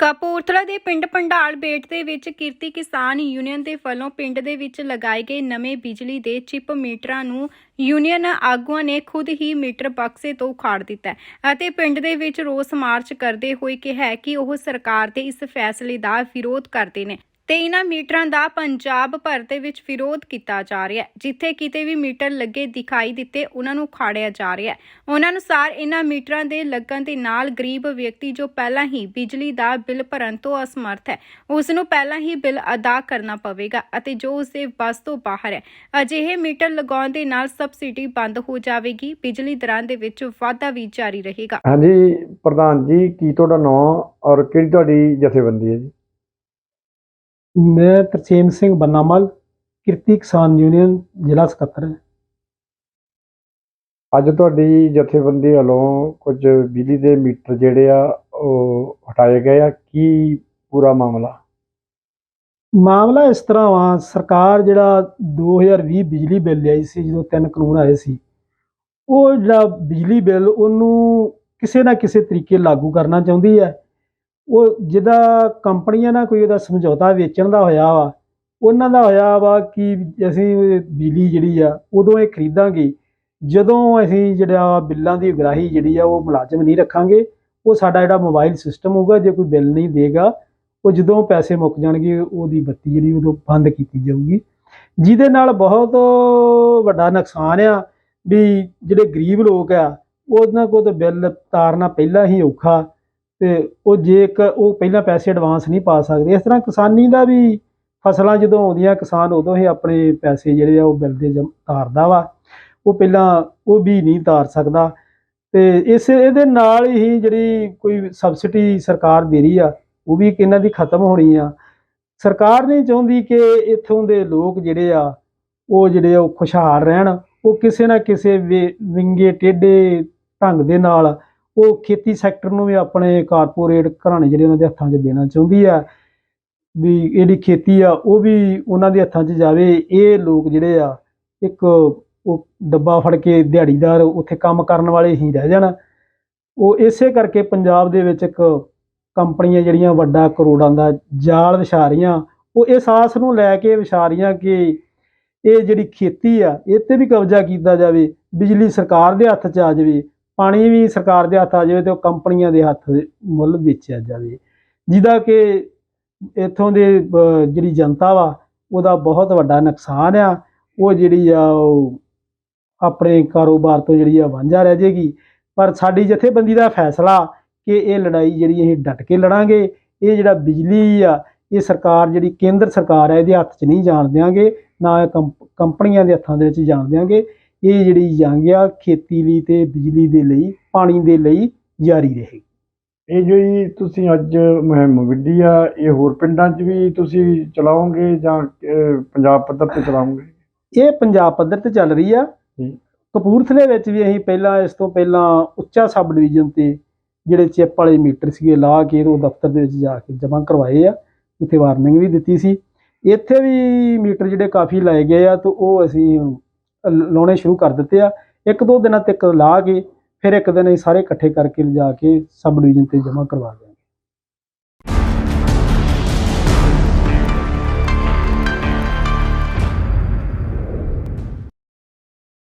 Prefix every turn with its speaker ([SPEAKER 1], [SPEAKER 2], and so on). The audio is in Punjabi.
[SPEAKER 1] ਕਪੂਰਥਲਾ ਦੇ ਪਿੰਡ ਪੰਡਾਲ ਬੇਟ ਦੇ ਵਿੱਚ ਕਿਰਤੀ ਕਿਸਾਨ ਯੂਨੀਅਨ ਦੇ ਵੱਲੋਂ ਪਿੰਡ ਦੇ ਵਿੱਚ ਲਗਾਏ ਗਏ ਨਵੇਂ ਬਿਜਲੀ ਦੇ ਚਿਪ ਮੀਟਰਾਂ ਨੂੰ ਯੂਨੀਅਨ ਆਗੂਆਂ ਨੇ ਖੁਦ ਹੀ ਮੀਟਰ ਬਕਸੇ ਤੋਂ ਉਖਾੜ ਦਿੱਤਾ ਅਤੇ ਪਿੰਡ ਦੇ ਵਿੱਚ ਰੋਸ ਮਾਰਚ ਕਰਦੇ ਹੋਏ ਕਿਹਾ ਕਿ ਉਹ ਸਰਕਾਰ ਦੇ ਇਸ ਫੈਸਲੇ ਦਾ ਵਿਰੋਧ ਕਰਦੇ ਨੇ। ਤੇ ਇਹਨਾਂ ਮੀਟਰਾਂ ਦਾ ਪੰਜਾਬ ਭਰ ਦੇ ਵਿੱਚ ਵਿਰੋਧ ਕੀਤਾ ਜਾ ਰਿਹਾ ਹੈ, ਜਿੱਥੇ ਕਿਤੇ ਵੀ ਮੀਟਰ ਲੱਗੇ ਦਿਖਾਈ ਦਿੱਤੇ, ਉਹਨਾਂ ਨੂੰ ਖਾੜਿਆ ਜਾ ਰਿਹਾ ਹੈ। ਉਹਨਾਂ ਅਨੁਸਾਰ ਇਹਨਾਂ ਮੀਟਰਾਂ ਦੇ ਲੱਗਣ ਦੇ ਨਾਲ ਗਰੀਬ ਵਿਅਕਤੀ ਜੋ ਪਹਿਲਾਂ ਹੀ ਬਿਜਲੀ ਦਾ ਬਿੱਲ ਭਰਨ ਤੋਂ ਅਸਮਰਥ ਹੈ ਉਸ ਨੂੰ ਪਹਿਲਾਂ ਹੀ ਬਿੱਲ ਅਦਾ ਕਰਨਾ ਪਵੇਗਾ ਅਤੇ ਜੋ ਉਸ ਦੇ ਵੱਸ ਤੋਂ ਬਾਹਰ ਹੈ, ਅਜਿਹੇ ਮੀਟਰ ਲਗਾਉਣ ਦੇ ਨਾਲ ਸਬਸਿਡੀ ਬੰਦ ਹੋ ਜਾਵੇਗੀ, ਬਿਜਲੀ ਦਰਾਂ ਦੇ ਵਿੱਚ ਵਾਧਾ ਵੀ ਜਾਰੀ ਰਹੇਗਾ।
[SPEAKER 2] ਹਾਂਜੀ, ਪ੍ਰਧਾਨ ਜੀ, ਕੀ ਤੁਹਾਡਾ ਨਾਮ ਔਰ ਕਿਹੜੀ ਤੁਹਾਡੀ ਜਥੇਬੰਦੀ ਹੈ ਜੀ?
[SPEAKER 3] ਮੈਂ ਤਰਸੇਮ ਸਿੰਘ ਬੰਨਾਮਲ ਕਿਰਤੀ ਕਿਸਾਨ ਯੂਨੀਅਨ ਜ਼ਿਲ੍ਹਾ ਸਕੱਤਰ। ਹਾਂ।
[SPEAKER 2] ਅੱਜ ਤੁਹਾਡੀ ਜਥੇਬੰਦੀ ਵੱਲੋਂ ਕੁਝ ਬਿਜਲੀ ਦੇ ਮੀਟਰ ਜਿਹੜੇ ਆ ਉਹ ਹਟਾਏ ਗਏ ਆ। ਕੀ ਪੂਰਾ ਮਾਮਲਾ?
[SPEAKER 3] ਮਾਮਲਾ ਇਸ ਤਰ੍ਹਾਂ ਵਾ ਸਰਕਾਰ ਜਿਹੜਾ 2020 ਬਿਜਲੀ ਬਿੱਲ ਲਿਆਈ ਸੀ ਜਦੋਂ ਤਿੰਨ ਕਾਨੂੰਨ ਆਏ ਸੀ ਉਹ ਜਿਹੜਾ ਬਿਜਲੀ ਬਿੱਲ ਉਹਨੂੰ ਕਿਸੇ ਨਾ ਕਿਸੇ ਤਰੀਕੇ ਲਾਗੂ ਕਰਨਾ ਚਾਹੁੰਦੀ ਹੈ। ਉਹ ਜਿਹਦਾ ਕੰਪਨੀਆਂ ਨਾਲ ਕੋਈ ਉਹਦਾ ਸਮਝੌਤਾ ਵੇਚਣ ਦਾ ਹੋਇਆ ਵਾ, ਉਹਨਾਂ ਦਾ ਹੋਇਆ ਵਾ ਕਿ ਅਸੀਂ ਬਿਜਲੀ ਜਿਹੜੀ ਆ, ਉਦੋਂ ਇਹ ਖਰੀਦਾਂਗੇ। ਜਦੋਂ ਅਸੀਂ ਜਿਹੜਾ ਬਿੱਲਾਂ ਦੀ ਉਗਰਾਹੀ ਜਿਹੜੀ ਆ, ਉਹ ਮੁਲਾਜ਼ਮ ਨਹੀਂ ਰੱਖਾਂਗੇ, ਉਹ ਸਾਡਾ ਜਿਹੜਾ ਮੋਬਾਈਲ ਸਿਸਟਮ ਹੋਊਗਾ, ਜੇ ਕੋਈ ਬਿੱਲ ਨਹੀਂ ਦੇਗਾ, ਉਹ ਜਦੋਂ ਪੈਸੇ ਮੁੱਕ ਜਾਣਗੇ, ਉਹਦੀ ਬੱਤੀ ਜਿਹੜੀ ਉਦੋਂ ਬੰਦ ਕੀਤੀ ਜਾਊਗੀ। ਜਿਹਦੇ ਨਾਲ ਬਹੁਤ ਵੱਡਾ ਨੁਕਸਾਨ ਆ ਵੀ ਜਿਹੜੇ ਗਰੀਬ ਲੋਕ ਆ, ਉਹਨਾਂ ਕੋਲ ਤਾਂ ਬਿੱਲ ਤਾਰਨਾ ਪਹਿਲਾਂ ਹੀ ਔਖਾ। ਤੇ ਉਹ ਜੇ ਇੱਕ ਉਹ ਪਹਿਲਾਂ ਪੈਸੇ ਐਡਵਾਂਸ ਨਹੀਂ ਪਾ ਸਕਦੇ। ਇਸ ਤਰ੍ਹਾਂ ਕਿਸਾਨੀ ਦਾ ਵੀ ਫਸਲਾਂ ਜਦੋਂ ਆਉਂਦੀਆਂ, ਕਿਸਾਨ ਉਦੋਂ ਹੀ ਆਪਣੇ ਪੈਸੇ ਜਿਹੜੇ ਆ ਉਹ ਬਿੱਲ ਦੇ ਜਮ- ਤਾਰਦਾ ਵਾ। ਉਹ ਪਹਿਲਾਂ ਉਹ ਵੀ ਨਹੀਂ ਤਾਰ ਸਕਦਾ। ਤੇ ਇਸ, ਇਹਦੇ ਨਾਲ ਹੀ ਜਿਹੜੀ ਕੋਈ ਸਬਸਿਡੀ ਸਰਕਾਰ ਦੇ ਰਹੀ ਆ, ਉਹ ਵੀ ਇਹਨਾਂ ਦੀ ਖਤਮ ਹੋਣੀ ਆ। ਸਰਕਾਰ ਨਹੀਂ ਚਾਹੁੰਦੀ ਕਿ ਇੱਥੋਂ ਦੇ ਲੋਕ ਜਿਹੜੇ ਆ, ਉਹ ਜਿਹੜੇ ਆ ਉਹ ਖੁਸ਼ਹਾਲ ਰਹਿਣ। ਉਹ ਕਿਸੇ ਨਾ ਕਿਸੇ ਵੇ- ਵਿੰਗੇ, ਟੇਢੇ ਢੰਗ ਦੇ ਨਾਲ ਉਹ ਖੇਤੀ ਸੈਕਟਰ ਨੂੰ ਵੀ ਆਪਣੇ ਕਾਰਪੋਰੇਟ ਘਰਾਣੇ ਜਿਹੜੇ ਉਹਨਾਂ ਦੇ ਹੱਥਾਂ 'ਚ ਦੇਣਾ ਚਾਹੁੰਦੀ ਆ, ਵੀ ਇਹਦੀ ਖੇਤੀ ਆ, ਉਹ ਵੀ ਉਹਨਾਂ ਦੇ ਹੱਥਾਂ 'ਚ ਜਾਵੇ। ਇਹ ਲੋਕ ਜਿਹੜੇ ਆ, ਇੱਕ ਉਹ ਡੱਬਾ ਫੜ ਕੇ ਦਿਹਾੜੀਦਾਰ ਉੱਥੇ ਕੰਮ ਕਰਨ ਵਾਲੇ ਹੀ ਰਹਿ ਜਾਣ। ਉਹ ਇਸੇ ਕਰਕੇ ਪੰਜਾਬ ਦੇ ਵਿੱਚ ਇੱਕ ਕੰਪਨੀਆਂ ਜਿਹੜੀਆਂ ਵੱਡਾ ਕਰੋੜਾਂ ਦਾ ਜਾਲ ਵਿਛਾ ਰਹੀਆਂ। ਉਹ ਇਸ ਆਸ ਨੂੰ ਲੈ ਕੇ ਵਿਛਾ ਰਹੀਆਂ ਕਿ ਇਹ ਜਿਹੜੀ ਖੇਤੀ ਆ, ਇਹ ਤੇ ਵੀ ਕਬਜ਼ਾ ਕੀਤਾ ਜਾਵੇ, ਬਿਜਲੀ ਸਰਕਾਰ ਦੇ ਹੱਥ 'ਚ ਆ ਜਾਵੇ। ਪਾਣੀ ਵੀ ਸਰਕਾਰ ਦੇ ਹੱਥ ਆ ਜਾਵੇ ਤੇ ਉਹ ਕੰਪਨੀਆਂ ਦੇ ਹੱਥ ਮੁੱਲ ਵੇਚਿਆ ਜਾਵੇ। ਜਿਹਦਾ ਕਿ ਇੱਥੋਂ ਦੇ ਜਿਹੜੀ ਜਨਤਾ ਵਾ, ਉਹਦਾ ਬਹੁਤ ਵੱਡਾ ਨੁਕਸਾਨ ਆ। ਉਹ ਜਿਹੜੀ ਆ, ਉਹ ਆਪਣੇ ਕਾਰੋਬਾਰ ਤੋਂ ਜਿਹੜੀ ਆ, ਵਾਂਝਾ ਰਹਿ ਜਾਏਗੀ ਪਰ ਸਾਡੀ ਜਥੇਬੰਦੀ ਦਾ ਫੈਸਲਾ ਕਿ ਇਹ ਲੜਾਈ ਜਿਹੜੀ ਅਸੀਂ ਡਟ ਕੇ ਲੜਾਂਗੇ, ਇਹ ਜਿਹੜਾ ਬਿਜਲੀ ਆ, ਇਹ ਸਰਕਾਰ ਜਿਹੜੀ ਕੇਂਦਰ ਸਰਕਾਰ ਹੈ ਇਹਦੇ ਹੱਥ 'ਚ ਨਹੀਂ ਜਾਣ ਦਿਆਂਗੇ, ਨਾ ਇਹ ਕੰਪ- ਕੰਪਨੀਆਂ ਦੇ ਹੱਥਾਂ ਦੇ ਵਿੱਚ ਜਾਣ ਦਿਆਂਗੇ। ਇਹ ਜਿਹੜੀ ਜੰਗ ਆ ਖੇਤੀ ਲਈ ਤੇ ਬਿਜਲੀ ਦੇ ਲਈ ਪਾਣੀ ਦੇ ਲਈ ਜਾਰੀ ਰਹੇਗੀ
[SPEAKER 2] ਇਹ ਜਿਹੜੀ ਤੁਸੀਂ ਅੱਜ ਮੁਹਿੰਮ ਵਿੱਢੀ ਆ ਇਹ ਹੋਰ ਪਿੰਡਾਂ 'ਚ ਵੀ ਤੁਸੀਂ ਚਲਾਓਗੇ ਜਾਂ ਅਹ, ਪੰਜਾਬ ਪੱਧਰ ਤੇ ਚਲਾਓਗੇ?
[SPEAKER 3] ਇਹ ਪੰਜਾਬ ਪੱਧਰ ਤੇ ਚੱਲ ਰਹੀ ਆ।
[SPEAKER 2] ਜੀ।
[SPEAKER 3] ਕਪੂਰਥਲੇ ਵਿੱਚ ਵੀ ਅਸੀਂ ਪਹਿਲਾਂ ਇਸ ਤੋਂ ਪਹਿਲਾਂ ਉੱਚਾ ਸਬ ਡਿਵੀਜ਼ਨ ਤੇ ਜਿਹੜੇ ਚਿੱਪ ਵਾਲੇ ਮੀਟਰ ਸੀਗੇ ਲਾ ਕੇ ਉਹ ਦਫ਼ਤਰ ਦੇ ਵਿੱਚ ਜਾ ਕੇ ਜਮ੍ਹਾਂ ਕਰਵਾਏ ਆ। ਉੱਥੇ ਵਾਰਨਿੰਗ ਵੀ ਦਿੱਤੀ ਸੀ। ਇੱਥੇ ਵੀ ਮੀਟਰ ਜਿਹੜੇ ਕਾਫੀ ਲਾਏ ਗਏ ਆ ਤੇ ਉਹ ਅਸੀਂ ਲਾਉਣੇ ਸ਼ੁਰੂ ਕਰ ਦਿੱਤੇ ਆ। ਇੱਕ ਦੋ ਦਿਨਾਂ ਤੱਕ ਲਾ ਕੇ, ਫਿਰ ਇੱਕ ਦਿਨ ਅਸੀਂ ਸਾਰੇ ਇਕੱਠੇ ਕਰਕੇ ਲਿਜਾ ਕੇ ਸਬ ਡਿਵੀਜ਼ਨ ਤੇ ਜਮ੍ਹਾਂ ਕਰਵਾ ਦਿਆਂਗੇ